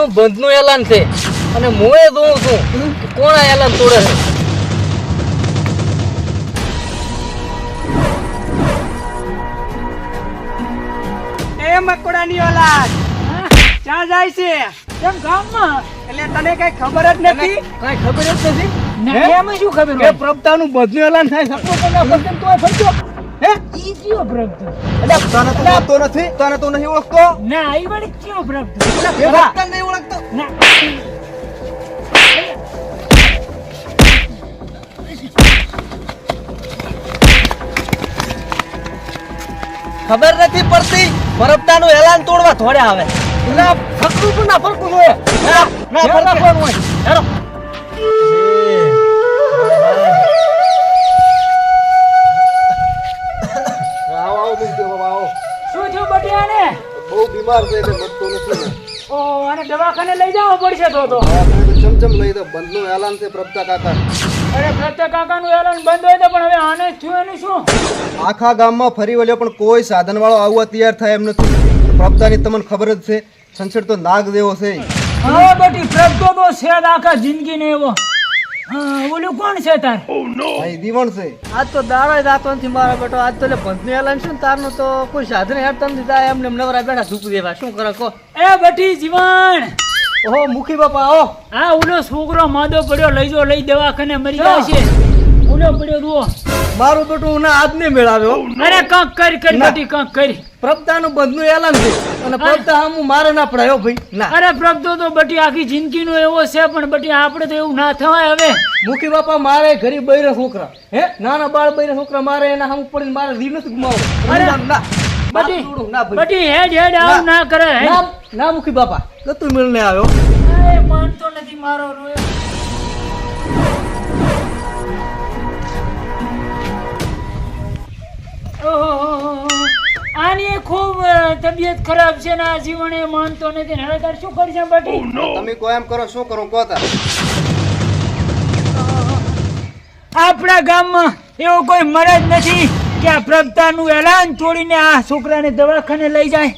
પ્રભુતાનું બંધનું એલાન છે. અને હું એ જોઉં છું કોણ આ એલાન તોડે છે. મકોડાની ઓલાદ. ક્યાં જાય છે? કેમ ગામમાં? એટલે તને કઈ ખબર જ નથી? કઈ ખબર જ નથી? એમ શું ખબર પ્રભતાનું બધું એલાન થાય સપોર્ટ તોય ફરતો હે? ઈ કયો પ્રભુ તને તો ઓળખતો નથી તને તો નહીં ઓળખતો? ના ઈ વળી કયો પ્રભુ એ નહીં ઓળખતો? ના. ખબર નથી પડતી પ્રભુતાનું એલાન તોડવા થોડે આવે. ના ફકરું ના ફરકું જોઈએ. ના ના ફરકે. હોય. હેલો. બીમાર છે એટલે મટતો નથી ને. ઓ અને દવાખાને લઈ જાવ પડશે તો તો. ચમચમ લઈ દો. બંધનું એલાન છે પ્રભતા કાકા અરે પ્રત્યેક કાકાનું એલાન બંધ હોય તો પણ હવે આને થયું એનું શું? આખા ગામમાં ફરી વળ્યો પણ કોઈ સાધન વાળો આવવા તૈયાર થાય એમ નથી. પ્રભતાની તમને ખબર જ છે સંસદ તો નાગ દેવો છે હા બટી પ્રભતો તો છે આખા જિંદગી ને એવો. ઓલું કોણ છે તાર? ભાઈ દીવણ છે. આજ તો દાડો દાતો નથી મારો બેટો આજ તો એટલે બંધનું એલાન છે ને તારનું તો કોઈ સાધન હેડતા તમ દીધા એમને ને નવરા બેઠા ધૂપ દેવા. શું કરો કો એ બટી જીવણ! ઓહો મુખી બાપા આવો. આ ઓલો છોકરો માદો પડ્યો લઈ જો લઈ દવાખાને મરી જાય છે. ઓલો પડ્યો રૂઓ મારું બેટું ના આજ ને મેળાવ્યો અરે કંક કરી કરી બટી કંક કરી. પ્રભતાનું બંધનું એલાન છે અને પ્રભતા હમું મારે ના પડાયો ભાઈ. ના. અરે પ્રભુ તો બટી આખી જિંદગીનો એવો છે પણ બટી આપણે તો એવું ના થવાય હવે. મુખી બાપા મારે ઘરે બૈરા છોકરા. હે? નાના બાળ બૈરા છોકરા મારે એના હમું પડીને મારે દીવ નથી ગુમાવો અરે, ના બટી માથું ના ભાઈ. બટી હેડ હેડ આવ ના કરે હે ના ના મુખી બાપા. કતું મિલને આવ્યો. અરે માનતો નથી મારો રોયો. ઓહો, આની ખૂબ તબિયત ખરાબ છે ને આ જીવન એ માનતો નથી ને હવે તાર શું કરશે બટી? તમે કોઈ એમ કરો શું કરું કહો તાર. આપણા ગામમાં એવો કોઈ મરજ નથી કે આ પ્રગતાનું એલાન તોડીને આ છોકરાને દવાખાને લઈ જાય.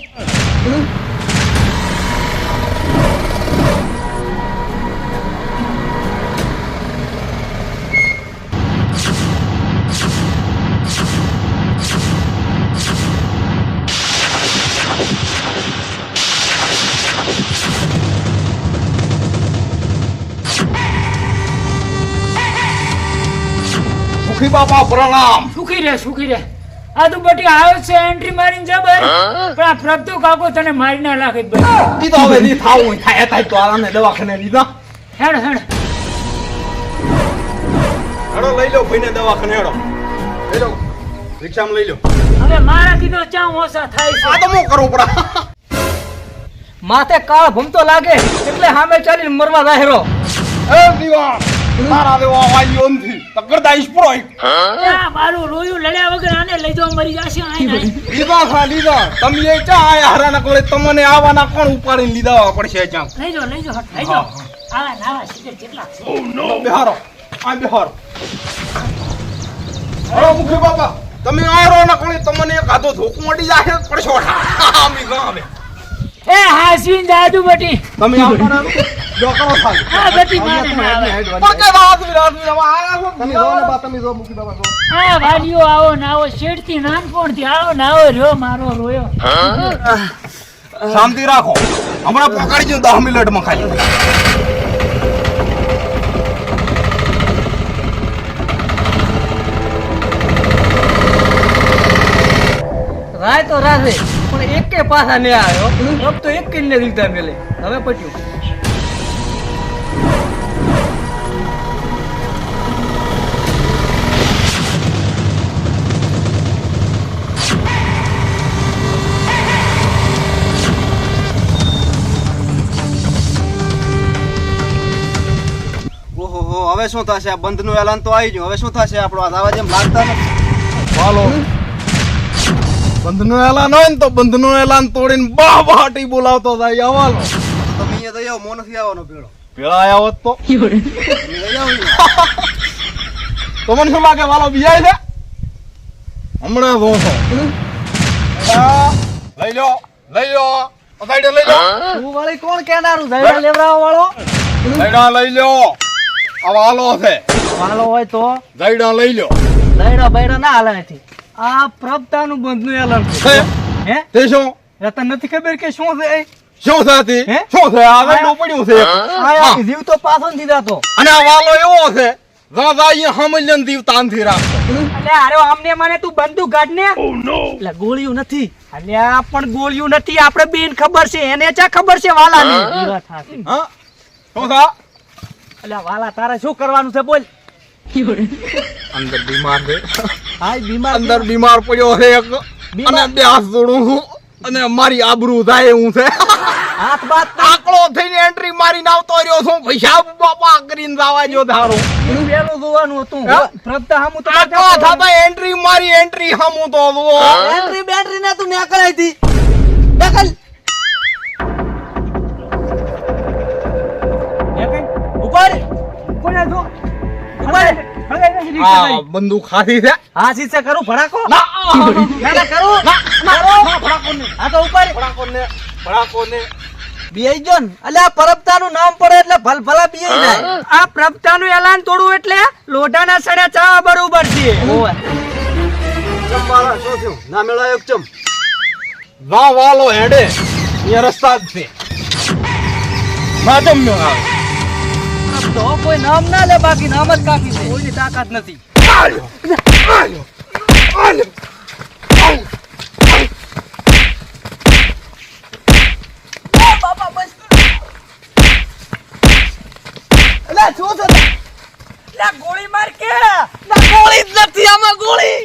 બાપા પ્રણામ. સુખી રે સુખી રે આ તું બટી આવે છે એન્ટ્રી મારીને જા બહાર પણ આ પ્રભુ કાકો તને મારી ના લાગે ભાઈ ઈ તો હવે ની થાવું થાય થાય તો આને દવાખાને લીધા. હેડ હેડ. હેડો લઈ લો ભાઈને દવાખાને હેડો. હેડો રિક્ષામાં લઈ લો. હવે મારા કીધો ચા ઓસા થાય આ તો હું કરું પડા માથે કાળ ભમતો લાગે એટલે સામે ચાલીને મરવા જાહેરો. એ દીવાન તારા દેવા વાલીઓ નથી તકરદા ઈશ્વરો આ મારું રોયું લડ્યા વગર આને લઈ જાઓ મરી જશે આઈ લીધા ખા લીધા. તમે એ ચા આયા હરાના કોલે તમને આવાના કોણ ઉપાડીને લીધા પડશે ચા? લઈ જાઓ લઈ જાઓ હટ, લઈ જાઓ. આવા નાવા સિગરેટ કેટલા છે. બિહારો આ બિહારો. હરો મુખી બાપા તમે આરો ના કોલે તમને એક આધો ધોકું મટી જાય પડશો. આમી ગામે એ હાસીન દાદુ બટી. તમે આવો જો કરો ખાલી. આ બટી મારે ના આવે. પકે વાત વિરાટ વિરાટ આયા છો તમે જો ને બા તમે જો મુકી બાપા જો. આ વાલીઓ આવો ને આવો શેઠથી નાનપણથી આવો ને આવો રો મારો રોયો શાંતિ રાખો. હમણાં પકડી જો 10 મિનિટમાં ખાલી. રાય તો રાધે પણ એકે પાછા ને આવ્યો. રબ તો એક ને દીધા મેલે. હવે પટ્યું. હવે શું થશે? આ બંધનું એલાન તો આવી ગયું. હવે શું થશે આપણો? આવા જેમ લાગતા નથી. ચાલો બંધનું એલાન હોય ને તો બંધનું એલાન તોડીને બા બાટી બોલાવતો થાય આવાલો તમે અહીંયા દઈ આવો મો નથી આવવાનો પેલો. પેલા આયા હોત તો. અહીંયા. તમને શું લાગે વાલો બીજા છે? હમણાં જો છો લઈ લો લઈ લો લઈ લો તું વળી કોણ કેનારું? જયડા લેવડાવવા વાળો. સાઈડા લઈ લો આ વાલો છે. વાલો હોય તો? સાઈડા લઈ લો દયડા બયડા ના હાલે નથી આ પ્રભતાનું બંધનું એલાન હે? તે શું? રતન નથી ખબર કે શું છે શું છે હે? શું છે આ સાઈડું પડ્યું છે. આ જીવ તો પાછો નથી જાતો. અને આ વાલો એવો છે. જા જા એ હમલ્યન દીવ તાનથી રાખતો એટલે અરે આમને મને તું બંદૂક ગાઢ ને એટલે ગોળીઓ નથી. અલ્યા પણ ગોળિયું નથી. આપણે બેન ખબર છે. એને ચા ખબર છે વાલાને? હા. શું થા? એટલે વાલા તારે શું કરવાનું છે બોલ. અંદર બીમાર છે. હા બીમાર અંદર બીમાર પડ્યો છે એક. અને બે હાથ જોડું છું. અને મારી આબરૂ થાય એવું છે. હાથ થઈને એન્ટ્રી મારીને આવતો રહ્યો છું. પૈસા બાપા કરીને જવા જો ધારો. પેલું જોવાનું હતું. હા? પ્રભતા તો આકડો થતા એન્ટ્રી મારી એન્ટ્રી હમું તો બેટરી બેટરી ને તું નીકળાઈ હતી. નીકળ. ઉપર કોને જો આ બંદૂક હાથી છે. હાથી છે કરું ભડાકો? ના ના ના કરું ના ભડાકો ને આ તો ઉપર ભડાકો ને ભડાકો ને બીઆઈ જો ને? અલ્યા પરબતાનું નામ પડે એટલે ભલ બીઆઈ જાય. આ પ્રભતાનું એલાન તોડવું એટલે લોઢાના સડે ચા બરોબર છે ઓય. વા વાલો હેડે. એ રસ્તા જ છે. ના જમ્યો આવે તો કોઈ નામ ના લે બાકી નામ જ કાફી છે. કોઈની તાકાત નથી. ગોળી માર કે? ગોળી જ નથી આમાં ગોળી.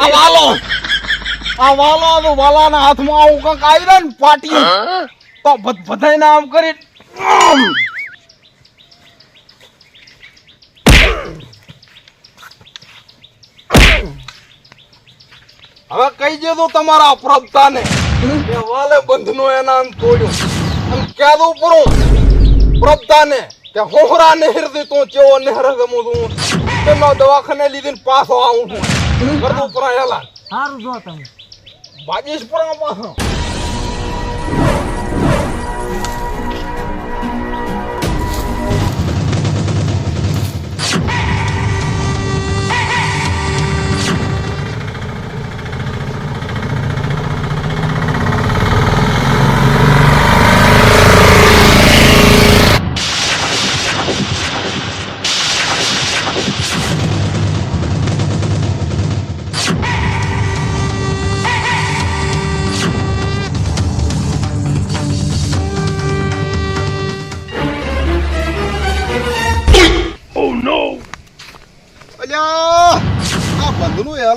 આ વાલો. આ વાલા તો વાલાના હાથમાં આવું કંઈક આવી ને પાટી તો બધ- બધાયને આમ કરી હવે કહી દેજો તમારા પ્રભતાને કે વાલે બંધનો એનાન તોડ્યો. અને કહે દો પરો પ્રભતાને કે હોહરા દે તો ચેવો નહેર ગમું તે તેમાં દવાખાને લીધીને પાછો આવું છું. કરતો પરા એલા સારું જો તમે. ભાજીશ પરા પાછો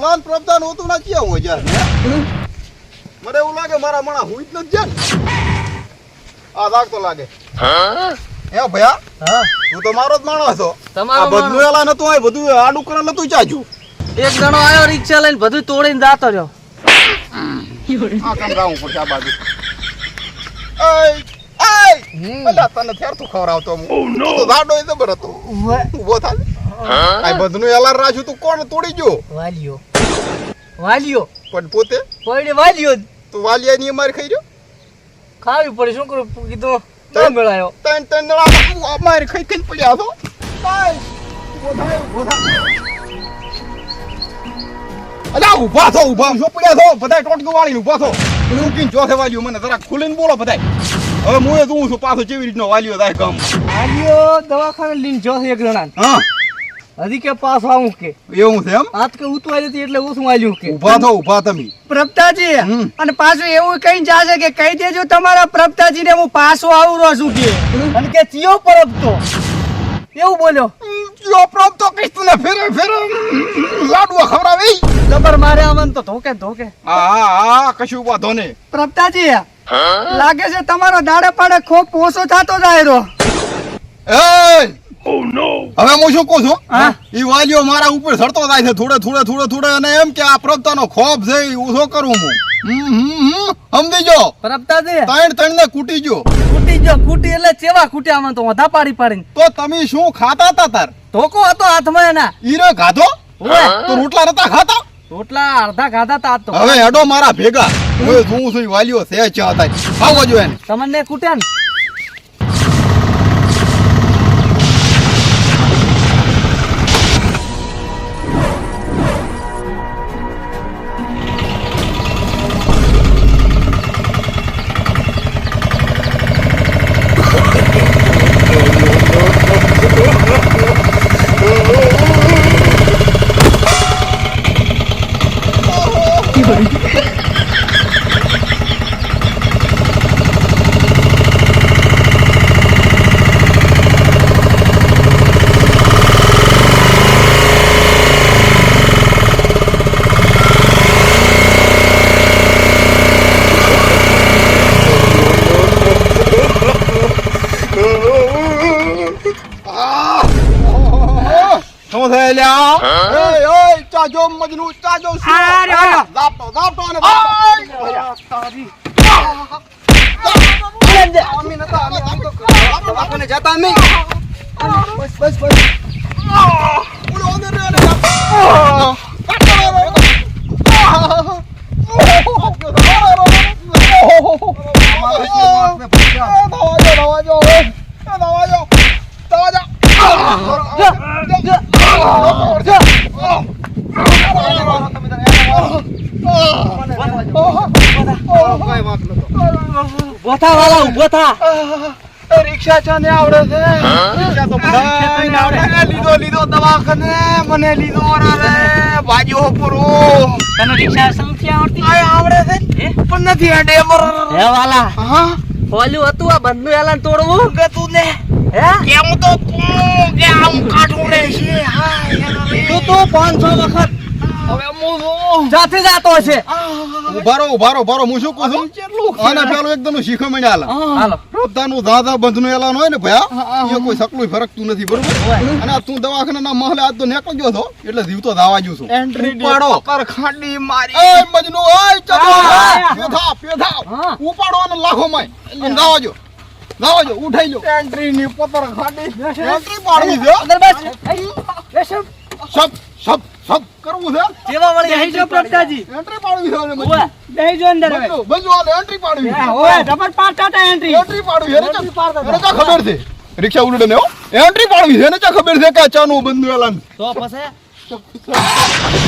બંધનું એલાન હોતું ના ક્યાં હોય યાર મને એવું લાગે મારા મણા હુઈ જ નથી જાય આ લાગતો લાગે. હે? ભયા? હા. તું તો મારો જ માણસ હતો તમારો બધું એલા નતું આય બધું આડું કરે નતું ચાજુ. એક જણો આવ્યો રિક્ષા લઈને બધું તોડીને જાતો રહ્યો. આ કામ રાવું પડશે આ બાજુ. અલા તને ખવડાવતો હું. તું તો દાડો જબર હતો. ઊભો થાલે. આ બધું એલાન રાખ્યું તું કોણ તોડી ગયો? વાલિયો વાલિયો પણ પોતે? પડે વાલિયો તો વાલિયા ની માર ખાઈ રહ્યો? ખાવી પડે શું કરું? કીધું ના મેળાયો. તન તન નળા અમારે ખાઈ ખાઈ પડ્યા છો. અલા ઊભા થો ઊભા શું પડ્યા થો બધાય ટોટકું વાળીને ઊભા થો રૂકીને ચોથે વાલીઓ મને જરા ખુલીને બોલો બધાય. હવે હું એ જોઉં છું પાછો જેવી રીતનો વાલ્યો થાય કામ. વાલ્યો દવાખાને લઈને જોશે એક જણા હા. હજી કે પાછો આવું કે. એવું છે એમ? આજ કે ઉતવાઈ હતી એટલે ઓછું વાલ્યું કે. ઊભા થો ઊભા તમે. પ્રભતાજી. અને પાછું એવું કઈ જાશે કે કહી દેજો તમારા પ્રભતાજીને હું પાછો આવું રહું છું કે. અને કે ચિયો પરબ તો. એવું બોલ્યો. ચિયો પ્રાપ્ત તો કઈશ તને ફેરે ફેરે લાડવા ખવડાવી. જબર મારે આવવાનું તો ધોકે ધોકે. હા હા હા કશું વાંધો નહીં. પ્રભતાજી લાગે છે તમારો દાડે પાડે ખૂબ ઓછો થતો જાય રહ્યો. એય! હવે હું શું કહું છું? એ વાલીઓ મારા ઉપર ચડતો થાય છે થોડે થોડે થોડે થોડે અને એમ કે આ પ્રભતાનો ખોફ છે ઈ ઓછો કરું હું. હમ, હમ, હમ. સમજી જો પરબતાજી ત્રણ ત્રણ ને કૂટી જો કૂટી જો કૂટી એટલે ચેવા કૂટ્યા આમાં તો વધા પાડી પાડી તો તમે શું ખાતા હતા તાર? ધોકો હતો હાથમાં એના. ઈરો ખાધો. તો રોટલા નતા ખાતા? રોટલા અડધા ખાધા તા તો. હવે હેડો મારા ભેગા. હું શું વાલીઓ છે ચા હતા. આવો જો એને. તમને કૂટ્યા ને? લ્યા એ ઓય ચાજો મજનુ ચાજો અરે. દાપતો દાપતો અને તારી. અમે નતા અમે આમ તો દવાખાને જતા નહીં બસ બસ બસ. ઓલો અંદર રે ઊભો વાલા ઊભો થા રિક્ષા ચાને આવડે છે. રિક્ષા તો આવડે. લીધો લીધો દવાખાને મને લીધો રે બાજુ પૂરો. તને રિક્ષા સૌથી આવડતી? આય આવડે છે? પણ નથી ડેમર હે વાલા. હા? ઓલું હતું આ બંધનું એલાન તોડવું? ગતું ને? હે? કેમ તો તું કે આમ કાઢું રે છે? હા તું તો પાંચસો વખત હવે હું જાતે જાતો છે ઉભારો ઉભારો ઉભારો હું શું કહું છું? અને પેલું એકદમ શીખમણી આલા હાલો. પોતાનું દાદા બંધનું એલાન હોય ને ભયા એ કોઈ સકલું ફરકતું નથી બરોબર? અને તું દવાખાના મહલે આજ તો નીકળી ગયો છો એટલે જીવતો દાવા જ્યો છું. એન્ટ્રી ઉપાડો. ખાંડી મારી. એ મજનુ ઓય ચલો પેધા પેથા ઉપાડો અને લાખો માય અને દાવા જો દાવા જો ઉઠાઈ લો એન્ટ્રી ની પતર ખાંડી એન્ટ્રી પાડવી છે. અંદર બસ. જેવા જો પ્રભુતાજી. એન્ટ્રી પાડવી અને ઓય બેહી જો અંદર હવે. બંધુ બંધુ એન્ટ્રી પાડવી. ઓય ડબલ પાર ટાટા એન્ટ્રી. એન્ટ્રી પાડવી એને ચા- એને ચા ખબર છે? રિક્ષા ઉડે ને હો. એન્ટ્રી પાડવી છે એને ચા ખબર છે કે આ ચાનું બંધુ એલાન તો પછી?